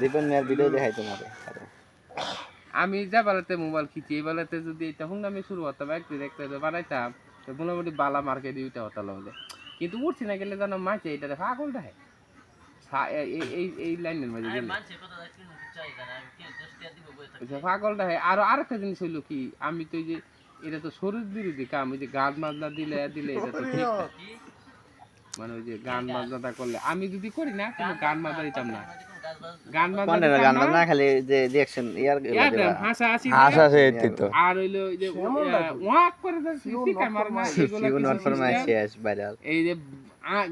দীপন মেয়ের ভিডিও দেখাই তোমার আমি যা বেলাতে মোবাইল খিচি এই বেলাতে যদি এটা হুন্ডামি শুরু হতাম একটু দেখতে বানাইতাম তো মোটামুটি বালা মার্কেট উঠে হতাম লাগে। কিন্তু উঠছি না গেলে জানো মাছে এটা পাগল দেয়। এই এই এই লাইনের মাঝে গেলে আচ্ছা, পাগলটা আর আরেকটা জিনিস হইল কি আমি তো এই যে এটা তো শরীর বিরোধী কাম ওই যে গান বাজনা দিলে দিলে এটা তো ঠিক। মানে ওই যে গান বাজনাটা করলে। আমি যদি করি না কিন্তু গান বাজনা দিতাম না। গান বাজনা গান বাজনা খালি যে রিঅ্যাকশন ইয়ার দেন, হাসাহাসি আশা দিতাম। আছে এটি তো আর হইল ওই যে ওয়াক করে দেয়, স্পিকার মারে না, এগুলো সিগুন কিছু ফরমাই system। শেষ ভাইরাল এই যে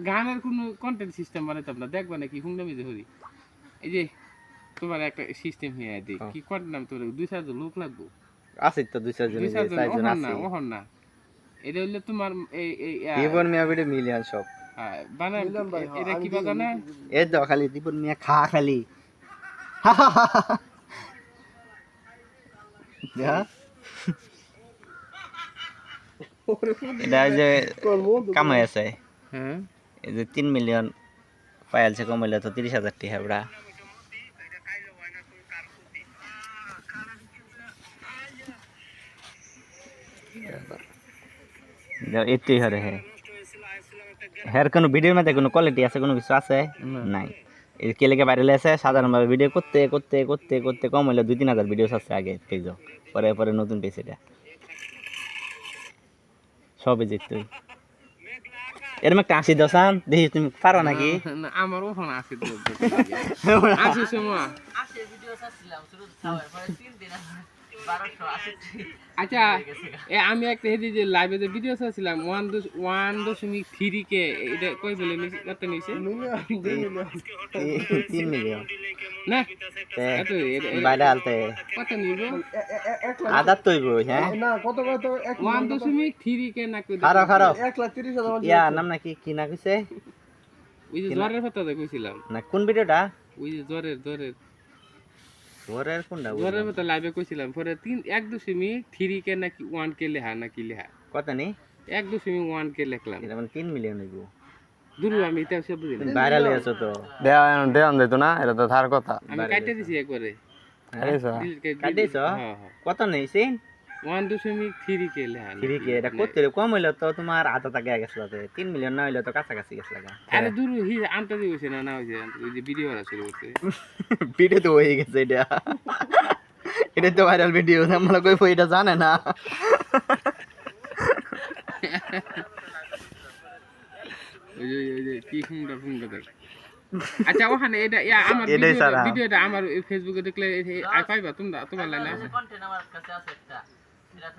গানের কোনো কন্টেন্ট সিস্টেম বানাইতাম না। দেখবা নাকি হুংডামি যে হরি। এই যে তোমার একটা সিস্টেম হয়ে। কি কন্টেন্ট নাম তোর? দুই চারজন লোক লাগবো। আছে তো দুই চারজন দুই চারজন আছে না ওহন না। এটা হইলে তোমার এই এই মিয়া ভিডিও মিলিয়ন সব এটা কি বাজানা এই তো খালি দীপন মিয়া খা খালি। যা। এটা যে কামাই আছে। হ্যাঁ। এই যে তিন মিলিয়ন পাইলছে কমাইলে তো তিরিশ হাজার টিহা বড়া এটাই হরে হে। হের কোনো ভিডিওর মধ্যে কোনো কোয়ালিটি আছে কোনো কিছু আছে? নাই। এই কেলেকে বাইরে আছে সাধারণভাবে ভিডিও করতে করতে করতে করতে কম হইলে দুই তিন হাজার ভিডিও আছে আগে পেজ পরে পরে নতুন পেজ এটা। সবে যেত এরম একটা আসি দশান দেখি তুমি পারো নাকি? না আমার ওখানে আছে তো আসি সময় আচ্ছা এ আমি একটা হেদি যে লাইভে যে ভিডিও চাচ্ছিলাম ওয়ান দশ ওয়ান দশমিক থ্রি কে এটা কই বলে কত নিছে? তিন মিলিয়ন। না এত কত নিব? আদার তৈব হ্যাঁ? ওয়ান দশমিক থ্রি কে না কই খারো খারো ইয়া নাম নাকি কি না কইছে? ওই যে জ্বরের কথা কইছিলাম না কোন ভিডিওটা ওই যে জ্বরের জ্বরের। ওরের কোনটা জ্বরের মতো লাইভে কইছিলাম পরে তিন এক দশমিক থ্রি কে নাকি ওয়ান কে লেখা নাকি লেখা? কত নেই এক দশমিক ওয়ান কে লেখলাম। এটা মানে তিন মিলিয়ন হইব। দূর আমি এটা সব বুঝি না। ভাইরাল হয়েছে তো। দেয়া দেওয়ান দিত না এটা তো তার কথা। আমি কাটে দিছি একবারে। আরে? হ্যাঁ হ্যাঁ। কত নেইছেন ওয়ান দশমিক থ্রি কে থ্রি কে এটা করতে হলে কম হইলে তো তোমার আধা টাকা গেছিল তিন মিলিয়ন না হইলে তো কাছাকাছি গেছিল আরে দূর হি আনতে দিয়েছে না না হইছে। ওই যে ভিডিও করা শুরু করছে ভিডিও তো হয়ে গেছে এটা। এটা তো ভাইরাল ভিডিও আমরা কই এটা জানে না। ওই যে ওই যে কি সুন্দর সুন্দর দেখ। আচ্ছা ওখানে এটা ইয়া আমার ভিডিওটা আমার ফেসবুকে দেখলে আই পাইবা তোমরা তোমার লাইনে আছে?